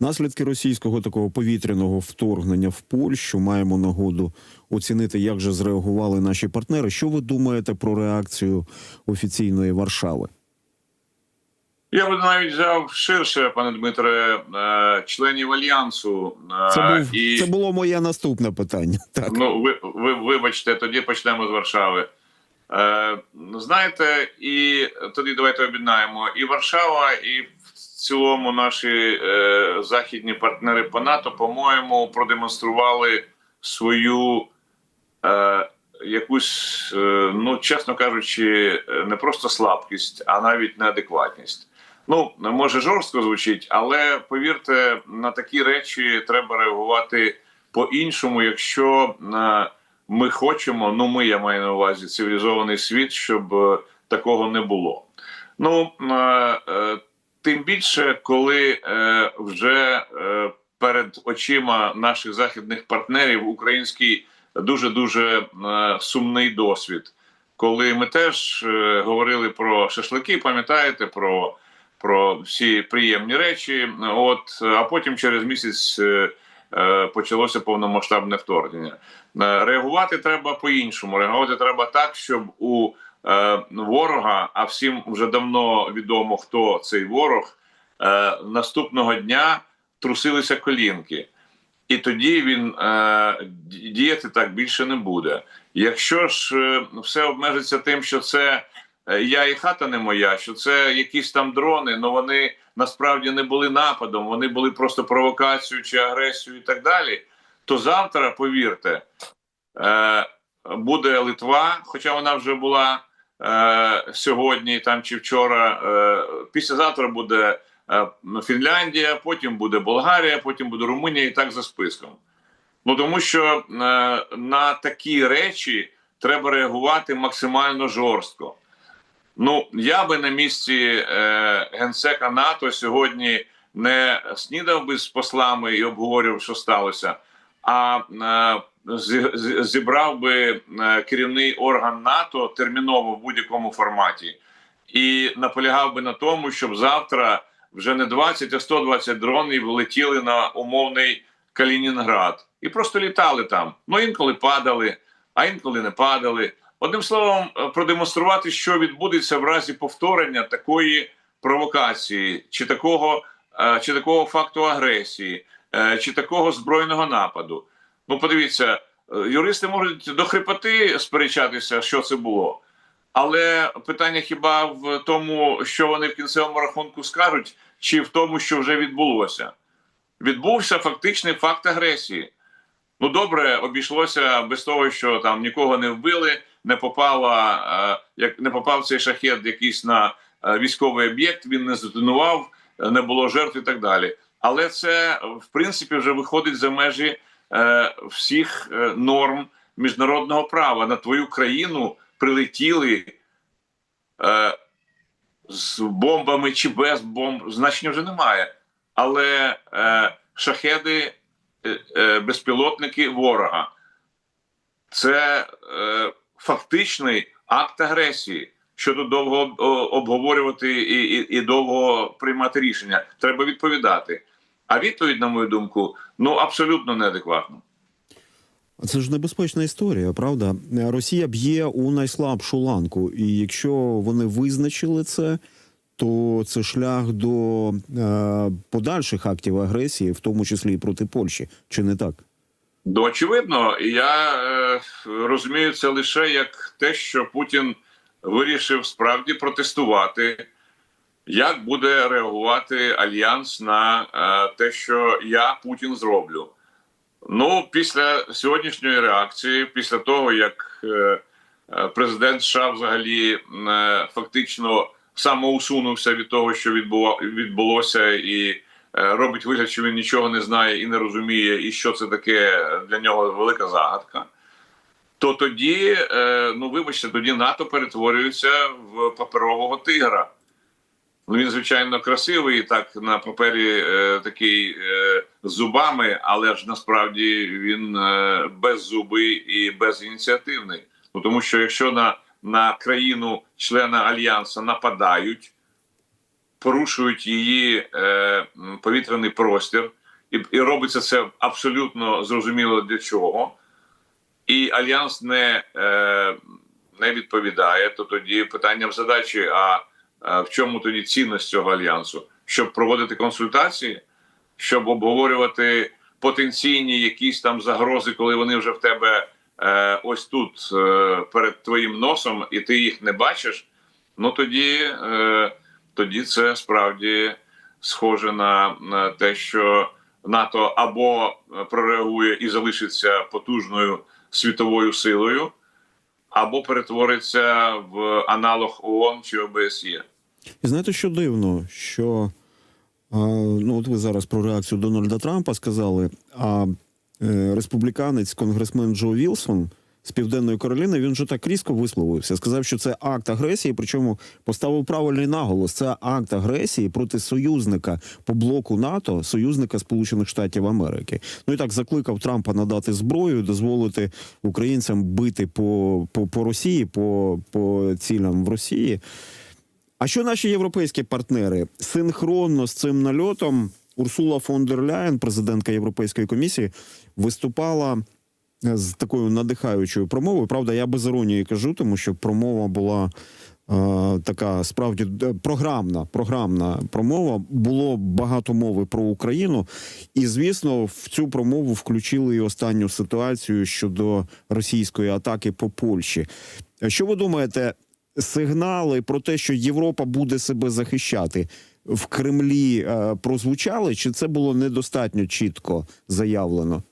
Наслідки російського такого повітряного вторгнення в Польщу маємо нагоду оцінити, як же зреагували наші партнери. Що ви думаєте про реакцію офіційної Варшави? Я би навіть взяв ширше, пане Дмитре, е, членів альянсу. е, Це був і це було моє наступне питання. Так ну ви, ви вибачте, тоді почнемо з Варшави. Е, знаєте, і тоді давайте об'єднаємо і Варшава, і цілому наші е, західні партнери по НАТО, по-моєму, продемонстрували свою е, якусь, е, ну чесно кажучи, не просто слабкість, а навіть неадекватність. Ну може жорстко звучить, але повірте, на такі речі треба реагувати по-іншому, якщо е, ми хочемо. Ну, ми я маю на увазі цивілізований світ, щоб е, такого не було. Ну е, е, тим більше, коли е, вже е, перед очима наших західних партнерів український дуже дуже е, сумний досвід. Коли ми теж е, говорили про шашлики, пам'ятаєте про, про всі приємні речі. От а потім через місяць е, е, почалося повномасштабне вторгнення. Е, Реагувати треба по-іншому. Реагувати треба так, щоб у ворога, а всім вже давно відомо, хто цей ворог, е, наступного дня трусилися колінки. І тоді він е, діяти так більше не буде. Якщо ж е, все обмежиться тим, що це е, я і хата не моя, що це якісь там дрони, але вони насправді не були нападом, вони були просто провокацією чи агресією і так далі. То завтра, повірте, е, буде Литва, хоча вона вже була е, сьогодні там чи вчора. Е, післязавтра буде е, Фінляндія, потім буде Болгарія, потім буде Румунія і так за списком. Ну тому що е, на такі речі треба реагувати максимально жорстко. Ну, я би на місці генсека НАТО сьогодні не снідав би з послами і обговорював, що сталося, а зібрав би е, керівний орган НАТО терміново в будь-якому форматі і наполягав би на тому, щоб завтра вже не 20, а 120 дронів летіли на умовний Калінінград і просто літали там. Ну інколи падали, а інколи не падали. Одним словом, е, продемонструвати, що відбудеться в разі повторення такої провокації, чи такого, е, чи такого факту агресії, чи такого збройного нападу. Ну, подивіться, е, юристи можуть до хрипоти сперечатися, що це було. Але питання хіба в тому, що вони в кінцевому рахунку скажуть, чи в тому, що вже відбулося? Відбувся фактичний факт агресії. Ну добре, обійшлося без того, що там нікого не вбили, не попала, е, як не попав цей шахет якийсь на е, військовий об'єкт, він не здетонував, не було жертв і так далі. Але це в принципі вже виходить за межі е, всіх е, норм міжнародного права. На твою країну прилетіли е, з бомбами чи без бомб, значення вже немає. Але е, шахеди, е, е, безпілотники ворога це е, фактичний акт агресії. Що тут довго обговорювати і, і, і довго приймати рішення? Треба відповідати. А відповідь, на мою думку, ну абсолютно неадекватна. Це ж небезпечна історія, правда? Росія б'є у найслабшу ланку, і якщо вони визначили це, то це шлях до е, подальших актів агресії, в тому числі і проти Польщі, чи не так? Ну, очевидно, я е, розумію це лише як те, що Путін вирішив справді протестувати, як буде реагувати альянс на е, те, що я Путін зроблю. Ну, після сьогоднішньої реакції, після того як е, е, президент США взагалі фактично самоусунувся від того, що відбува- відбулося, і робить вигляд, що він нічого не знає і не розуміє, і що це таке для нього велика загадка. То тоді, ну вибачте, тоді НАТО перетворюється в паперового тигра. Ну, він, звичайно, красивий, так на папері е, такий е, зубами, але ж насправді він е, беззубий і безініціативний. Ну тому що якщо на, на країну члена альянсу нападають, порушують її е, повітряний простір, і, і робиться це абсолютно зрозуміло для чого. І альянс не, е, не відповідає, то тоді питання в задачі: а в чому тоді цінність цього альянсу? Щоб проводити консультації, щоб обговорювати потенційні якісь там загрози, коли вони вже в тебе е, ось тут е, перед твоїм носом, і ти їх не бачиш. Ну тоді, е, тоді це справді схоже на, на те, що НАТО або прореагує і залишиться потужною світовою силою, або перетвориться в аналог ООН чи ОБСЄ. І знаєте, що дивно, що а, ну от ви зараз про реакцію Дональда Трампа сказали. А е, республіканець, конгресмен Джо Вілсон з Південної Кароліни, він же так різко висловився. Сказав, що це акт агресії, причому поставив правильний наголос. Це акт агресії проти союзника по блоку НАТО, союзника Сполучених Штатів Америки. Ну і так закликав Трампа надати зброю, дозволити українцям бити по, по, по Росії, по, по цілям в Росії. А що наші європейські партнери синхронно з цим нальотом Урсула фон дер Ляєн, президентка Європейської комісії, виступала з такою надихаючою промовою. Правда, я без іронії кажу, тому що промова була е, така справді е, програмна, програмна промова. Було багато мови про Україну, і звісно, в цю промову включили і останню ситуацію щодо російської атаки по Польщі. Що ви думаєте? Сигнали про те, що Європа буде себе захищати в Кремлі, е, прозвучали, чи це було недостатньо чітко заявлено?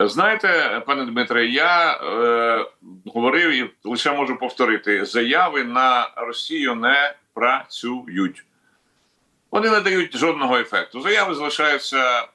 Знаєте, пане Дмитре, я е, говорив і лише можу повторити: заяви на Росію не працюють. Вони не дають жодного ефекту. Заяви залишаються е,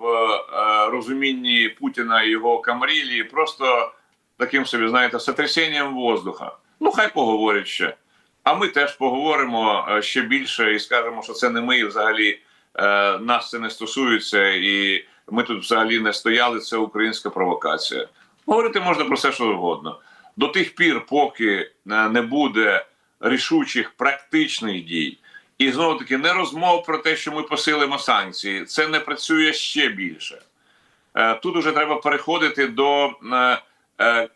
в е, розумінні Путіна і його камрілі просто таким собі, знаєте, сотрясінням воздуха. Ну, хай поговорять ще. А ми теж поговоримо е, ще більше і скажемо, що це не ми, і взагалі е, нас це не стосується, і ми тут взагалі не стояли. Це українська провокація. Говорити можна про все, що завгодно. До тих пір, поки е, не буде рішучих практичних дій, і знову таки не розмов про те, що ми посилимо санкції, це не працює ще більше. Тут уже треба переходити до е,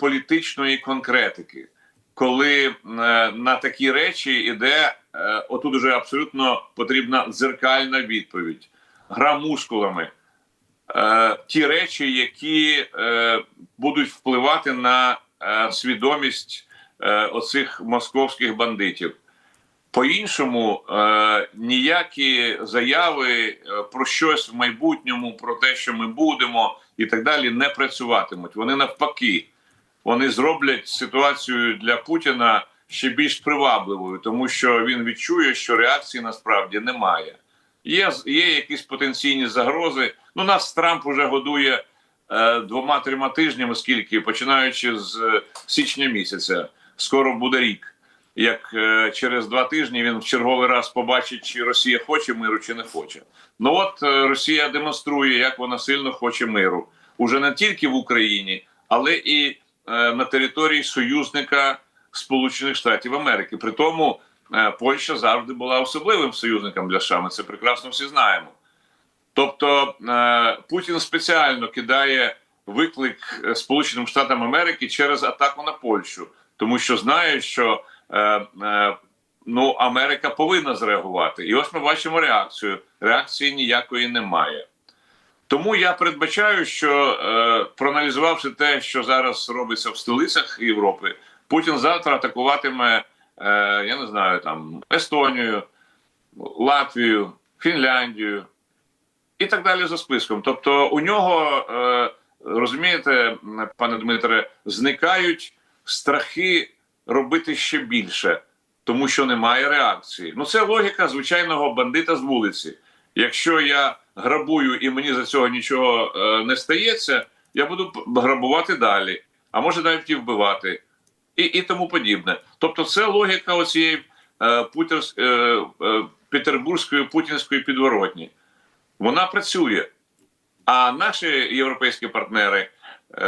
військово-політичної конкретики, коли е, на такі речі йде е, отут уже абсолютно потрібна дзеркальна відповідь, гра мускулами. Е, Ті речі, які будуть впливати на свідомість оцих московських бандитів. По-іншому, е, ніякі заяви про щось в майбутньому, про те, що ми будемо, і так далі, не працюватимуть. Вони навпаки, вони зроблять ситуацію для Путіна ще більш привабливою, тому що він відчує, що реакції насправді немає. Є, є якісь потенційні загрози. Ну, нас Трамп уже годує е, двома-трьома тижнями, скільки починаючи з е, січня місяця, скоро буде рік. Як е, через два тижні він в черговий раз побачить, чи Росія хоче миру, чи не хоче. Ну от е, Росія демонструє, як вона сильно хоче миру, уже не тільки в Україні, але і на території союзника Сполучених Штатів Америки. При тому е, Польща завжди була особливим союзником для США. Ми це прекрасно всі знаємо. Тобто е, Путін спеціально кидає виклик е, Сполученим Штатам Америки через атаку на Польщу, тому що знає, що е, е, ну Америка повинна зреагувати. І ось ми бачимо реакцію. Реакції ніякої немає. Тому я передбачаю, що е, проаналізувавши те, що зараз робиться в столицях Європи, Путін завтра атакуватиме, е, я не знаю, там Естонію, Латвію, Фінляндію і так далі за списком. Тобто, у нього е, розумієте, пане Дмитре, зникають страхи робити ще більше, тому що немає реакції. Ну це логіка звичайного бандита з вулиці. Якщо я грабую і мені за цього нічого е, не стається, я буду грабувати далі, а може навіть і вбивати, і, і тому подібне. Тобто, це логіка оцієї е, путерс, е, е, петербурзької путінської підворотні. Вона працює. А наші європейські партнери е,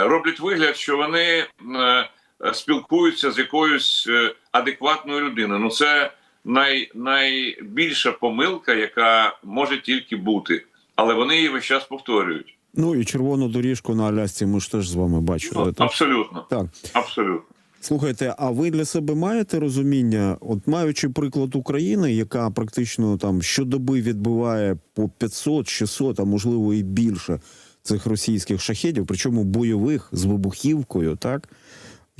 роблять вигляд, що вони е, спілкуються з якоюсь адекватною людиною. Ну це най, найбільша помилка, яка може тільки бути, але вони її весь час повторюють. Ну і червону доріжку на Алясці ми ж теж з вами бачили. Ну, так? абсолютно, так. абсолютно. Слухайте, а ви для себе маєте розуміння, от маючи приклад України, яка практично там щодоби відбиває по 500, 600, а можливо і більше цих російських шахедів, причому бойових з вибухівкою, так?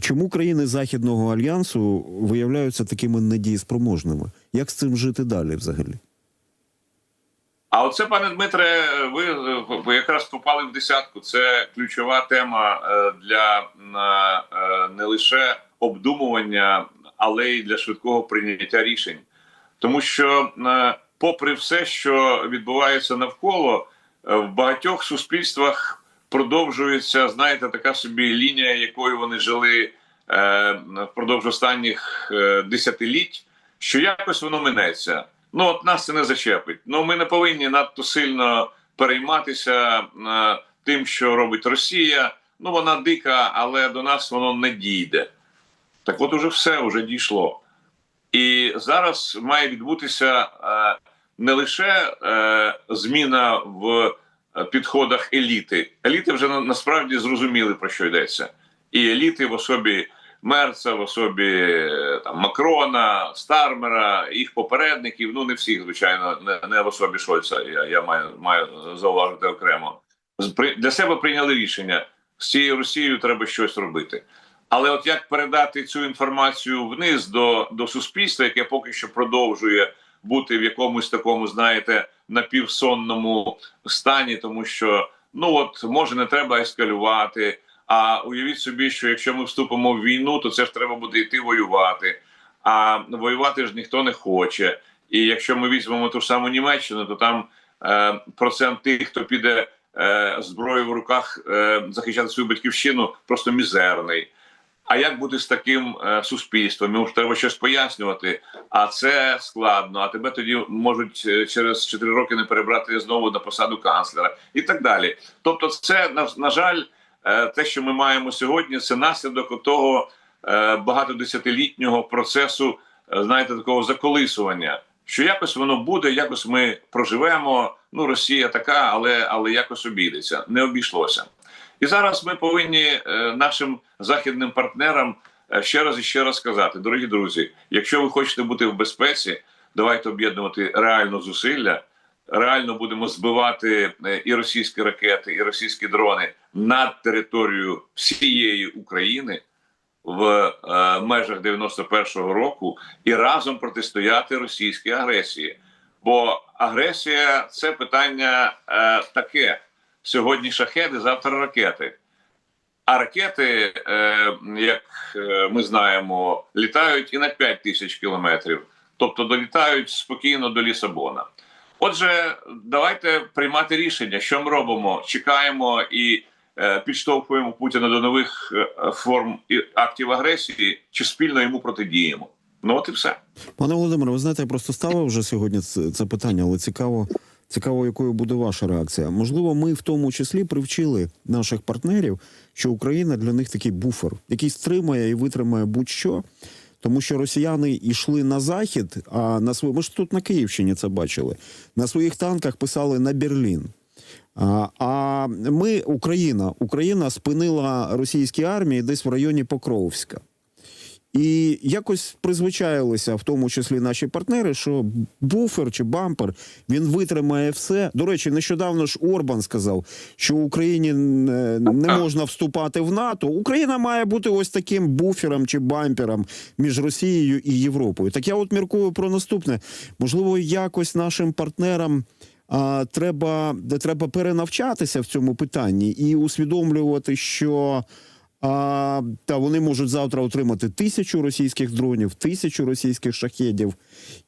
Чому країни Західного альянсу виявляються такими недієспроможними? Як з цим жити далі взагалі? А оце, пане Дмитре, ви, ви якраз попали в десятку. Це ключова тема е, для е, не лише обдумування, але й для швидкого прийняття рішень. Тому що, е, попри все, що відбувається навколо, в багатьох суспільствах продовжується, знаєте, така собі лінія, якою вони жили впродовж останніх десятиліть, що якось воно минеться. Ну, от нас це не зачепить. Ну, ми не повинні надто сильно перейматися е, тим, що робить Росія. Ну, вона дика, але до нас воно не дійде. Так от уже все вже дійшло. І зараз має відбутися е, не лише е, зміна в підходах еліти. Еліти вже насправді зрозуміли, про що йдеться. І еліти в особі Мерца, в особі е, там Макрона, Стармера, їх попередників. Ну не всіх, звичайно, не, не в особі Шольца. Я, я маю, маю зауважити окремо. Для себе прийняли рішення з цією Росією треба щось робити. Але от як передати цю інформацію вниз до, до суспільства, яке поки що продовжує бути в якомусь такому, знаєте, напівсонному стані, тому що ну от може не треба ескалювати. А уявіть собі, що якщо ми вступимо в війну, то це ж треба буде йти воювати. А воювати ж ніхто не хоче. І якщо ми візьмемо ту саму Німеччину, то там е, процент тих, хто піде е, зброєю в руках е, захищати свою батьківщину, просто мізерний. А як бути з таким е, суспільством? Йому ж треба щось пояснювати. А це складно. А тебе тоді можуть е, через 4 роки не перебрати знову на посаду канцлера і так далі. Тобто, це на, на жаль, те, що ми маємо сьогодні, це наслідок того е, багатодесятилітнього процесу, е, знаєте, такого заколисування. Що якось воно буде, якось ми проживемо. Ну, Росія така, але але якось обійдеться, не обійшлося. І зараз ми повинні е, нашим західним партнерам е, ще раз і ще раз сказати: дорогі друзі, якщо ви хочете бути в безпеці, давайте об'єднувати реально зусилля. Реально будемо збивати е, і російські ракети, і російські дрони над територією всієї України в е, межах 91-го року і разом протистояти російській агресії. Бо агресія це питання е, таке: сьогодні шахеди, завтра ракети. А ракети, е, як е, ми знаємо, літають і на 5 тисяч кілометрів, тобто долітають спокійно до Лісабона. Отже, давайте приймати рішення, що ми робимо. Чекаємо і е, підштовхуємо Путіна до нових е, форм актів агресії, чи спільно йому протидіємо. Ну от і все. Пане Володимире, ви знаєте, я просто ставив вже сьогодні це питання, але цікаво, цікаво, якою буде ваша реакція. Можливо, ми в тому числі привчили наших партнерів, що Україна для них такий буфер, який стримає і витримає будь-що. Тому що росіяни йшли на захід, а на свої ми ж тут на Київщині це бачили. На своїх танках писали на Берлін. А, а ми, Україна, Україна спинила російські армії десь в районі Покровська. І якось призвичаїлися, в тому числі наші партнери, що буфер чи бампер він витримає все. До речі, нещодавно ж Орбан сказав, що Україні не не можна вступати в НАТО. Україна має бути ось таким буфером чи бампером між Росією і Європою. Так я от міркую про наступне. Можливо, якось нашим партнерам. А, треба, треба перенавчатися в цьому питанні і усвідомлювати, що а, та вони можуть завтра отримати тисячу російських дронів, тисячу російських шахедів,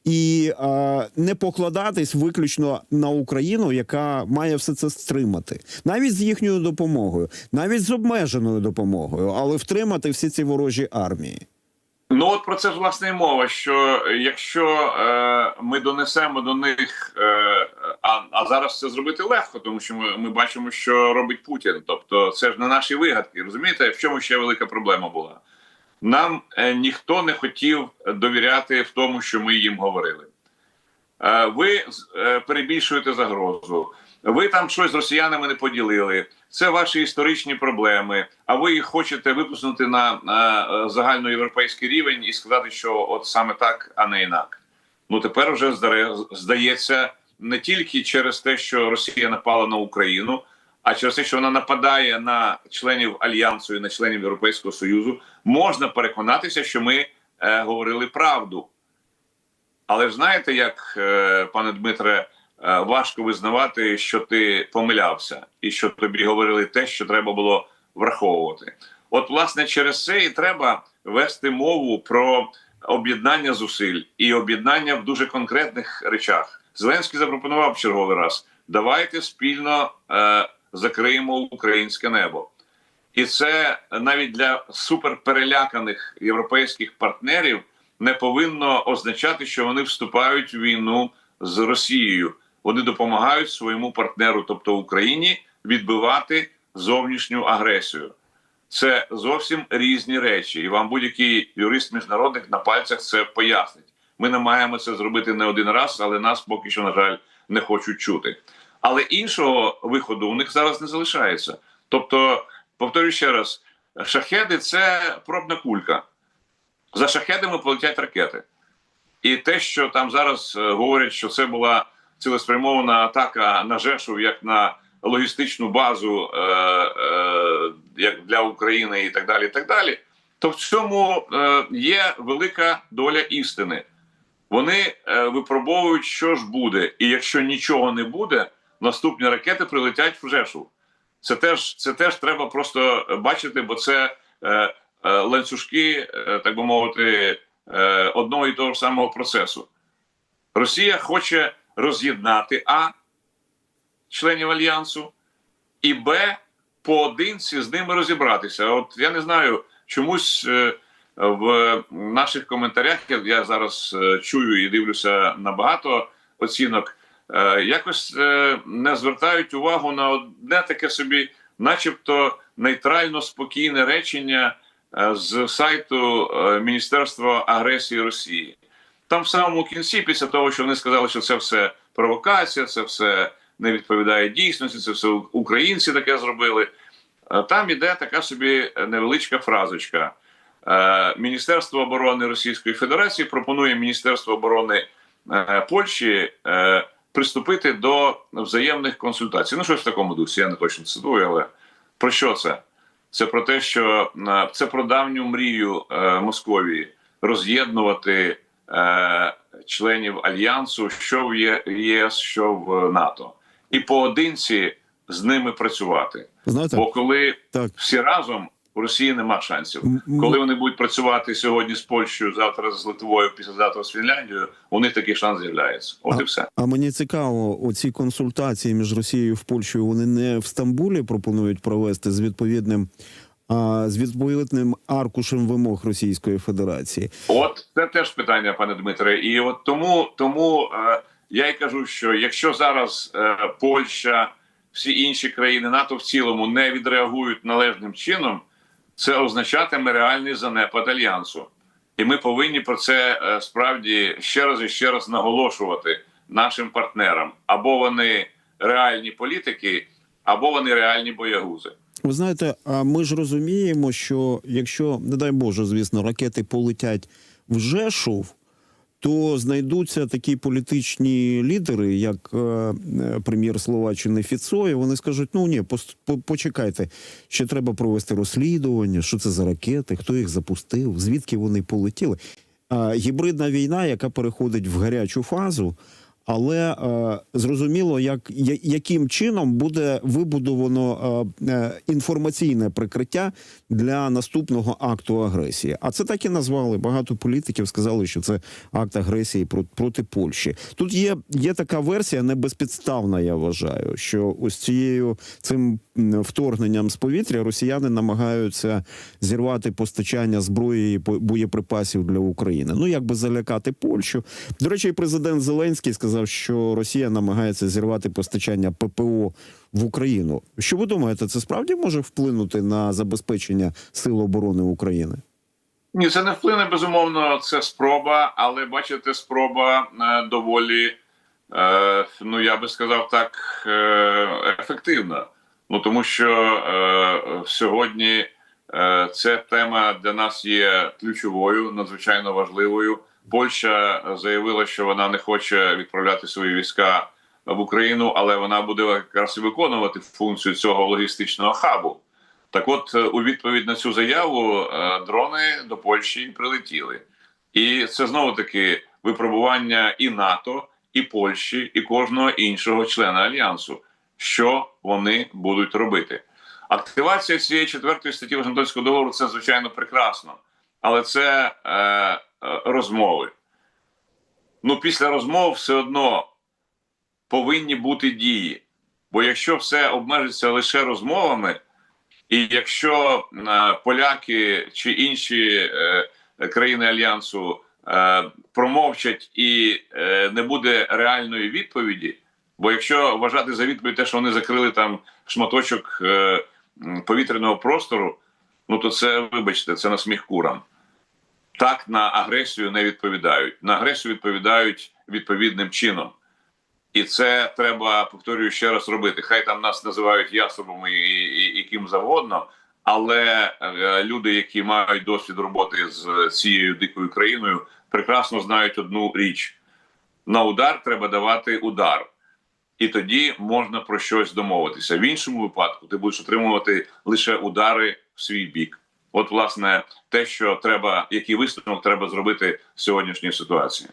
і а, не покладатись виключно на Україну, яка має все це стримати, навіть з їхньою допомогою, навіть з обмеженою допомогою, але втримати всі ці ворожі армії. Ну от про це ж власне і мова. Що якщо е, ми донесемо до них, е, а, а зараз це зробити легко, тому що ми, ми бачимо, що робить Путін. Тобто, це ж не наші вигадки. Розумієте, в чому ще велика проблема була? нам е, ніхто не хотів довіряти в тому, що ми їм говорили. Е, ви е, перебільшуєте загрозу. Ви там щось з росіянами не поділили. Це ваші історичні проблеми. А ви їх хочете випустити на, на е, загальноєвропейський рівень і сказати, що от саме так, а не інак. Ну тепер вже здається не тільки через те, що Росія напала на Україну, а через те, що вона нападає на членів альянсу і на членів Європейського союзу, можна переконатися, що ми е, говорили правду. Але ж знаєте, як, е, пане Дмитре, важко визнавати, що ти помилявся, і що тобі говорили те, що треба було враховувати. От, власне, через це і треба вести мову про об'єднання зусиль і об'єднання в дуже конкретних речах. Зеленський запропонував черговий раз: давайте спільно е, закриємо українське небо. І це навіть для суперпереляканих європейських партнерів не повинно означати, що вони вступають в війну з Росією. Вони допомагають своєму партнеру, тобто Україні, відбивати зовнішню агресію. Це зовсім різні речі, і вам будь-який юрист міжнародних на пальцях це пояснить. Ми намагаємося зробити не один раз, але нас поки що, на жаль, не хочуть чути. Але іншого виходу у них зараз не залишається. Тобто, повторюю ще раз: шахеди це пробна кулька. За шахедами полетять ракети. І те, що там зараз е, говорять, що це була цілеспрямована атака на Жешув як на логістичну базу е, е, як для України і так далі, і так далі, то в цьому е, є велика доля істини. Вони е, випробовують, що ж буде, і якщо нічого не буде, наступні ракети прилетять в Жешув. Це теж, це теж треба просто бачити, бо це е, е, ланцюжки, е, так би мовити, е, одного і того ж самого процесу. Росія хоче роз'єднати А членів альянсу, і Б поодинці з ними розібратися. От я не знаю, чомусь е, в наших коментарях я, зараз е, чую і дивлюся на багато оцінок. е, Якось не звертають увагу на одне таке собі, начебто, нейтрально спокійне речення з сайту Міністерства агресії Росії. Там в самому кінці, після того, що вони сказали, що це все провокація, це все не відповідає дійсності, це все українці таке зробили. е, Там іде така собі невеличка фразочка. Е, Міністерство оборони Російської Федерації пропонує Міністерству оборони е, Польщі приступити до взаємних консультацій. Ну, щось в такому дусі, я не точно цитую, але про що це? Це про те, що це про давню мрію Московії роз'єднувати членів альянсу, що в ЄС, що в НАТО, і поодинці з ними працювати. Знаєте, Бо коли так. всі разом у Росії нема шансів. Коли вони будуть працювати сьогодні з Польщею, завтра з Литвою, післязавтра з Фінляндією, у них такий шанс з'являється. От і все. А мені цікаво, оці консультації між Росією і Польщею вони не в Стамбулі пропонують провести з відповідним а, з відповідним аркушем вимог Російської Федерації. От це теж питання, пане Дмитре. І от тому, тому е, я й кажу, що якщо зараз е, Польща, всі інші країни НАТО в цілому не відреагують належним чином, це означатиме реальний занепад альянсу. І ми повинні про це е, справді ще раз і ще раз наголошувати нашим партнерам. Або вони реальні політики, або вони реальні боягузи. Ви знаєте, а ми ж розуміємо, що якщо, не дай Боже, звісно, ракети полетять в Жешув, то знайдуться такі політичні лідери, як е, е, прем'єр Словаччини Фіцо, і вони скажуть: ну ні, по- почекайте, ще треба провести розслідування, що це за ракети, хто їх запустив, звідки вони полетіли. А, гібридна війна, яка переходить в гарячу фазу. Але е, зрозуміло, як я- яким чином буде вибудовано е, е, інформаційне прикриття для наступного акту агресії. А це так і назвали. Багато політиків сказали, що це акт агресії проти, проти Польщі. Тут є, є така версія не безпідставна. Я вважаю, що ось цією цим вторгненням з повітря росіяни намагаються зірвати постачання зброї і боєприпасів для України. Ну як би залякати Польщу. До речі, президент Зеленський сказав, що Росія намагається зірвати постачання ППО в Україну. Що ви думаєте, це справді може вплинути на забезпечення сил оборони України? Ні, це не вплине безумовно. Це спроба, але бачите, спроба е, доволі, е, ну я би сказав так, е, ефективна. Ну тому що е, сьогодні е, ця тема для нас є ключовою, надзвичайно важливою. Польща заявила, що вона не хоче відправляти свої війська в Україну, але вона буде якраз виконувати функцію цього логістичного хабу. Так, от, е, у відповідь на цю заяву е, дрони до Польщі прилетіли, і це знову таки випробування і НАТО, і Польщі, і кожного іншого члена альянсу, що вони будуть робити. Активація цієї четвертої статті Вашингтонського договору це звичайно прекрасно, але це е, е, розмови. Ну, після розмов все одно повинні бути дії. Бо якщо все обмежиться лише розмовами, і якщо е, поляки чи інші е, країни альянсу е, промовчать і е, не буде реальної відповіді, бо якщо вважати за відповідь те, що вони закрили там шматочок е, повітряного простору, ну то це, вибачте, це на сміх курам. Так на агресію не відповідають. На агресію відповідають відповідним чином. І це треба, повторюю ще раз робити. Хай там нас називають яструбами і, і, і ким завгодно, але е, люди, які мають досвід роботи з цією дикою країною, прекрасно знають одну річ: на удар треба давати удар, і тоді можна про щось домовитися. В іншому випадку ти будеш отримувати лише удари в свій бік. От, власне, те, що треба, який висновок треба зробити в сьогоднішній ситуації.